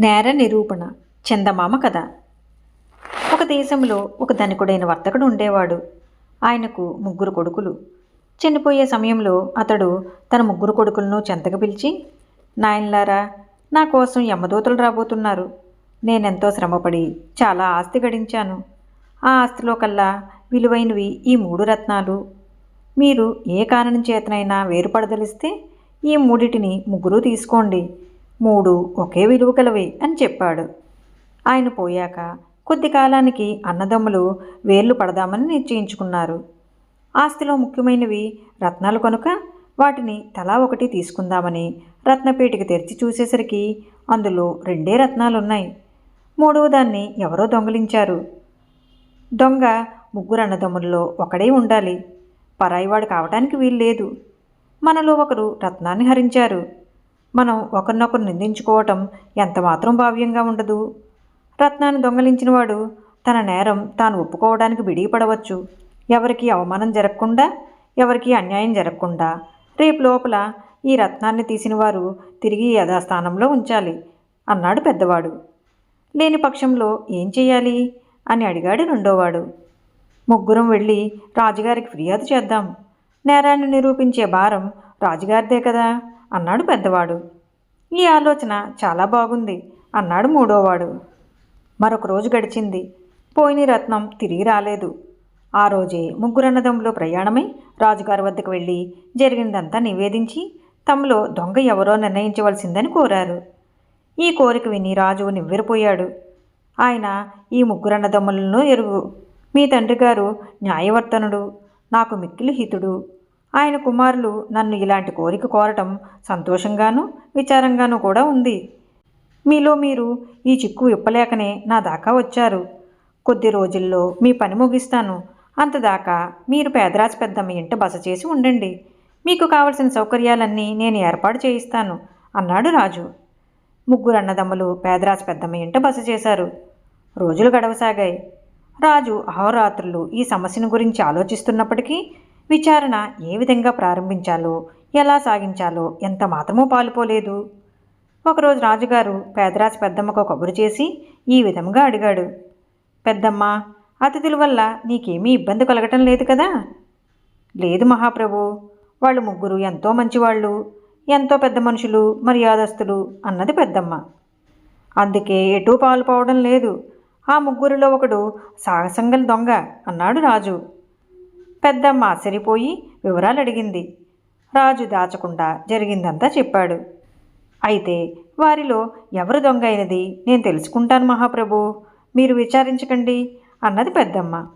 నేర నిరూపణ చందమామ కథ. ఒక దేశంలో ఒక ధనికుడైన వర్తకుడు ఉండేవాడు. ఆయనకు ముగ్గురు కొడుకులు. చనిపోయే సమయంలో అతడు తన ముగ్గురు కొడుకులను చెంతకు పిలిచి నాయనలారా నా కోసం యమదూతలు రాబోతున్నారు. నేనెంతో శ్రమపడి చాలా ఆస్తి గడించాను. ఆ ఆస్తిలో కల్లా విలువైనవి ఈ మూడు రత్నాలు. మీరు ఏ కారణం చేతనైనా వేరుపడదలిస్తే ఈ మూడిటిని ముగ్గురు తీసుకోండి. మూడు ఒకే విలువ కలవి అని చెప్పాడు. ఆయన పోయాక కొద్ది కాలానికి అన్నదమ్ములు వేర్లు పడదామని నిశ్చయించుకున్నారు. ఆస్తిలో ముఖ్యమైనవి రత్నాలు కనుక వాటిని తలా ఒకటి తీసుకుందామని రత్నపేటికి తెరిచి చూసేసరికి అందులో రెండే రత్నాలున్నాయి. మూడవ దాన్ని ఎవరో దొంగలించారు. దొంగ ముగ్గురు అన్నదమ్ముల్లో ఒకడే ఉండాలి. పరాయివాడు కావటానికి వీలు లేదు మనలో ఒకరు రత్నాన్ని హరించారు. మనం ఒకరినొకరు నిందించుకోవటం ఎంత మాత్రం భావ్యంగా ఉండదు. రత్నాన్ని దొంగలించినవాడు తన నేరం తాను ఒప్పుకోవడానికి బిడిపడవచ్చు ఎవరికి అవమానం జరగకుండా ఎవరికి అన్యాయం జరగకుండా రేపు లోపల ఈ రత్నాన్ని తీసిన వారు తిరిగి యథాస్థానంలో ఉంచాలి అన్నాడు పెద్దవాడు. లేని పక్షంలో ఏం చేయాలి అని అడిగాడు రెండోవాడు. ముగ్గురం వెళ్ళి రాజుగారికి ఫిర్యాదు చేద్దాం. నేరాన్ని నిరూపించే భారం రాజుగారిదే కదా. అన్నాడు పెద్దవాడు. ఈ ఆలోచన చాలా బాగుంది అన్నాడు మూడోవాడు. మరొక రోజు గడిచింది. పోయిన రత్నం తిరిగి రాలేదు. ఆ రోజే ముగ్గురన్నదమ్ములో ప్రయాణమై రాజుగారి వద్దకు వెళ్ళి జరిగిందంతా నివేదించి తమలో దొంగ ఎవరో నిర్ణయించవలసిందని కోరారు. ఈ కోరిక విని రాజు నివ్వెరపోయాడు. ఆయన ఈ ముగ్గురన్నదమ్ములను ఎరుగు. మీ తండ్రి గారు న్యాయవర్తనుడు నాకు మిక్కిలి హితుడు. ఆయన కుమారులు నన్ను ఇలాంటి కోరిక కోరటం సంతోషంగాను విచారంగాను కూడా ఉంది. మీలో మీరు ఈ చిక్కు విప్పలేకనే నా దాకా వచ్చారు. కొద్ది రోజుల్లో మీ పని ముగిస్తాను. అంతదాకా మీరు పేదరాజు పెద్దమ్మ ఇంట బస చేసి ఉండండి. మీకు కావలసిన సౌకర్యాలన్నీ నేను ఏర్పాటు చేయిస్తాను అన్నాడు రాజు. ముగ్గురు అన్నదమ్ములు పేదరాజు పెద్దమ్మ ఇంట బస చేశారు. రోజులు గడవసాగాయి. రాజు అహోరాత్రులు ఈ సమస్యను గురించి ఆలోచిస్తున్నప్పటికీ విచారణ ఏ విధంగా ప్రారంభించాలో ఎలా సాగించాలో ఎంత మాత్రమూ పాలుపోలేదు. ఒకరోజు రాజుగారు పేదరాజు పెద్దమ్మకు కబురు చేసి ఈ విధంగా అడిగాడు. పెద్దమ్మ అతిథుల వల్ల నీకేమీ ఇబ్బంది కలగటం లేదు కదా? లేదు మహాప్రభు వాళ్ళు ముగ్గురు ఎంతో మంచివాళ్ళు ఎంతో పెద్ద మనుషులు మర్యాదస్తులు అన్నది పెద్దమ్మ. అందుకే ఎటూ పాలుపోవడం లేదు. ఆ ముగ్గురిలో ఒకడు సాహసంగల దొంగ అన్నాడు రాజు. పెద్దమ్మ ఆశ్చర్యపోయి వివరాలు అడిగింది రాజు దాచకుండా జరిగిందంతా చెప్పాడు. అయితే వారిలో ఎవరు దొంగ అయినది నేను తెలుసుకుంటాను మహాప్రభు. మీరు విచారించకండి అన్నది పెద్దమ్మ.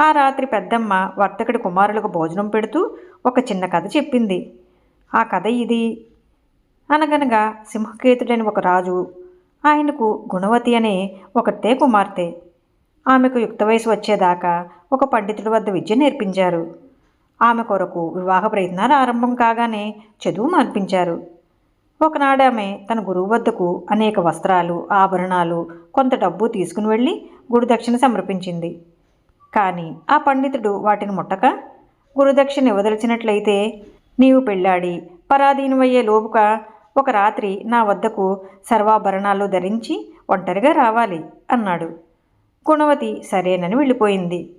ఆ రాత్రి పెద్దమ్మ వర్తకుడి కుమారులకు భోజనం పెడుతూ ఒక చిన్న కథ చెప్పింది. ఆ కథ ఇది. అనగనగా సింహకేతుడని ఒక రాజు ఆయనకు గుణవతి అనే ఒకటే కుమార్తె. ఆమెకు యుక్త వయసు వచ్చేదాకా ఒక పండితుడి వద్ద విద్య నేర్పించారు. ఆమె కొరకు వివాహ ప్రయత్నాలు ఆరంభం కాగానే చదువు మార్పించారు. ఒకనాడు ఆమె తన గురువు వద్దకు అనేక వస్త్రాలు ఆభరణాలు కొంత డబ్బు తీసుకుని వెళ్ళి గురుదక్షిణ సమర్పించింది. కానీ ఆ పండితుడు వాటిని ముట్టక గురుదక్షిణ ఇవ్వదలిచినట్లయితే నీవు పెళ్ళాడి పరాధీనమయ్యే లోపుగా ఒక రాత్రి నా వద్దకు సర్వాభరణాలు ధరించి ఒంటరిగా రావాలి అన్నాడు. గుణవతి సరేనని వెళ్ళిపోయింది.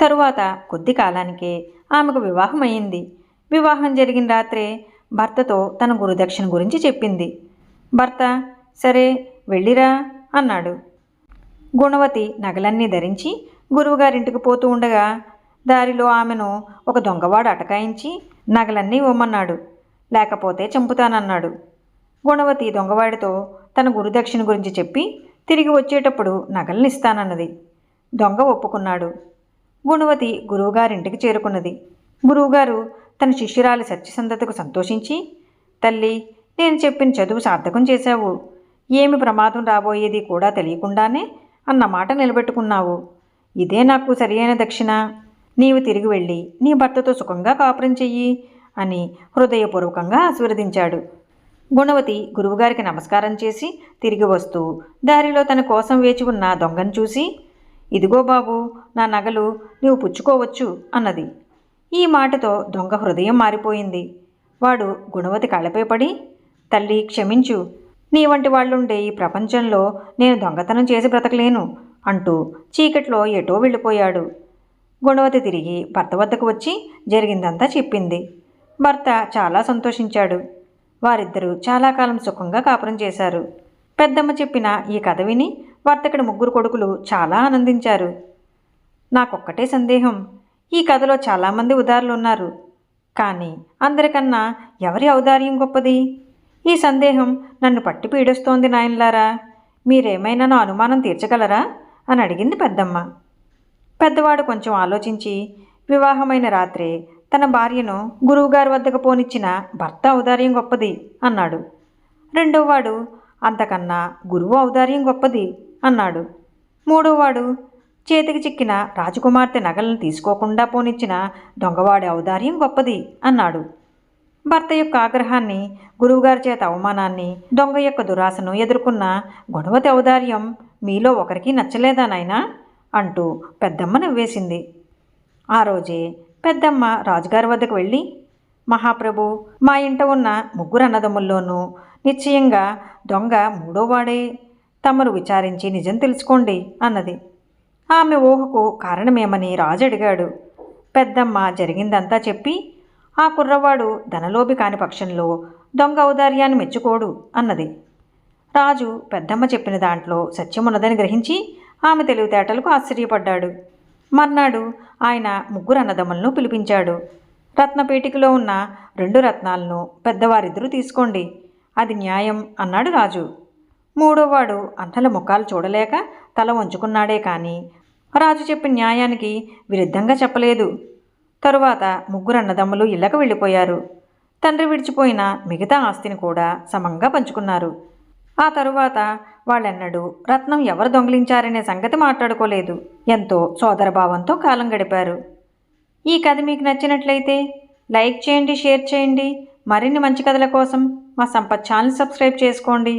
తరువాత కొద్ది కాలానికే ఆమెకు వివాహం అయింది వివాహం జరిగిన రాత్రే భర్తతో తన గురుదక్షిణ గురించి చెప్పింది. భర్త సరే వెళ్ళిరా అన్నాడు. గుణవతి నగలన్నీ ధరించి గురువుగారింటికి పోతూ ఉండగా దారిలో ఆమెను ఒక దొంగవాడు అటకాయించి నగలన్నీ ఇవ్వమన్నాడు. లేకపోతే చంపుతానన్నాడు. గుణవతి దొంగవాడితో తన గురుదక్షిణ గురించి చెప్పి తిరిగి వచ్చేటప్పుడు నగల్ని ఇస్తానన్నది. దొంగ ఒప్పుకున్నాడు. గుణవతి గురువుగారింటికి చేరుకున్నది. గురువుగారు తన శిష్యురాలి సత్యసంధతకు సంతోషించి తల్లి నేను చెప్పిన చదువు సార్థకం చేశావు. ఏమి ప్రమాదం రాబోయేది కూడా తెలియకుండానే అన్న మాట నిలబెట్టుకున్నావు. ఇదే నాకు సరియైన దక్షిణ. నీవు తిరిగి వెళ్ళి నీ భర్తతో సుఖంగా కాపురం చెయ్యి అని హృదయపూర్వకంగా ఆశీర్వదించాడు. గుణవతి గురువుగారికి నమస్కారం చేసి తిరిగి వస్తూ దారిలో తన కోసం వేచి ఉన్న దొంగను చూసి ఇదిగో బాబు నా నగలు నీవు పుచ్చుకోవచ్చు అన్నది. ఈ మాటతో దొంగ హృదయం మారిపోయింది. వాడు గుణవతి కళ్ళపై పడి తల్లి క్షమించు. నీ వంటి వాళ్ళుండే ఈ ప్రపంచంలో నేను దొంగతనం చేసి బ్రతకలేను అంటూ చీకట్లో ఎటో వెళ్ళిపోయాడు. గుణవతి తిరిగి భర్త వద్దకు వచ్చి జరిగిందంతా చెప్పింది. భర్త చాలా సంతోషించాడు. వారిద్దరూ చాలా కాలం సుఖంగా కాపురం చేశారు. పెద్దమ్మ చెప్పిన ఈ కథ విని వర్తకుడి ముగ్గురు కొడుకులు చాలా ఆనందించారు. నాకొక్కటే సందేహం ఈ కథలో చాలామంది ఉదారులు ఉన్నారు కానీ అందరికన్నా ఎవరి ఔదార్యం గొప్పది? ఈ సందేహం నన్ను పట్టి పీడిస్తోంది నాయనలారా. మీరేమైనా నా అనుమానం తీర్చగలరా? అని అడిగింది పెద్దమ్మ. పెద్దవాడు కొంచెం ఆలోచించి వివాహమైన రాత్రే తన భార్యను గురువుగారి వద్దకు పోనిచ్చిన భర్త ఔదార్యం గొప్పది అన్నాడు. రెండోవాడు అంతకన్నా గురువు ఔదార్యం గొప్పది. అన్నాడు. మూడోవాడు చేతికి చిక్కిన రాజకుమార్తె నగలను తీసుకోకుండా పోనిచ్చిన దొంగవాడి ఔదార్యం గొప్పది అన్నాడు. భర్త యొక్క ఆగ్రహాన్ని గురువుగారి చేత అవమానాన్ని దొంగ యొక్క దురాశను ఎదుర్కొన్న గుణవతి ఔదార్యం మీలో ఒకరికి నచ్చలేదా నాయనా అంటూ పెద్దమ్మ నవ్వేసింది. ఆ రోజే పెద్దమ్మ రాజుగారి వద్దకు వెళ్ళి మహాప్రభు మా ఇంట ఉన్న ముగ్గురు అన్నదమ్ముల్లోనూ నిశ్చయంగా దొంగ మూడోవాడే. తమరు విచారించి నిజం తెలుసుకోండి అన్నది. ఆమె ఊహకు కారణమేమని రాజు అడిగాడు. పెద్దమ్మ జరిగిందంతా చెప్పి ఆ కుర్రవాడు ధనలోభి కాని పక్షంలో దొంగ ఔదార్యాన్ని మెచ్చుకోడు అన్నది. రాజు పెద్దమ్మ చెప్పిన దాంట్లో సత్యమున్నదని గ్రహించి ఆమె తెలివితేటలకు ఆశ్చర్యపడ్డాడు. మర్నాడు ఆయన ముగ్గురు అన్నదమ్ములను పిలిపించాడు. రత్నపేటికలో ఉన్న రెండు రత్నాలను పెద్దవారిద్దరూ తీసుకోండి. అది న్యాయం అన్నాడు రాజు. మూడోవాడు అన్నల ముఖాలు చూడలేక తల వంచుకున్నాడే కానీ రాజు చెప్పిన న్యాయానికి విరుద్ధంగా చెప్పలేదు. తరువాత ముగ్గురు అన్నదమ్ములు ఇళ్ళకు వెళ్ళిపోయారు. తండ్రి విడిచిపోయిన మిగతా ఆస్తిని కూడా సమంగా పంచుకున్నారు. ఆ తరువాత వాళ్ళెన్నడూ రత్నం ఎవరు దొంగిలించారనే సంగతి మాట్లాడుకోలేదు. ఎంతో సోదరభావంతో కాలం గడిపారు. ఈ కథ మీకు నచ్చినట్లయితే లైక్ చేయండి షేర్ చేయండి. మరిన్ని మంచి కథల కోసం మా సంపత్ ఛానల్ సబ్స్క్రైబ్ చేసుకోండి.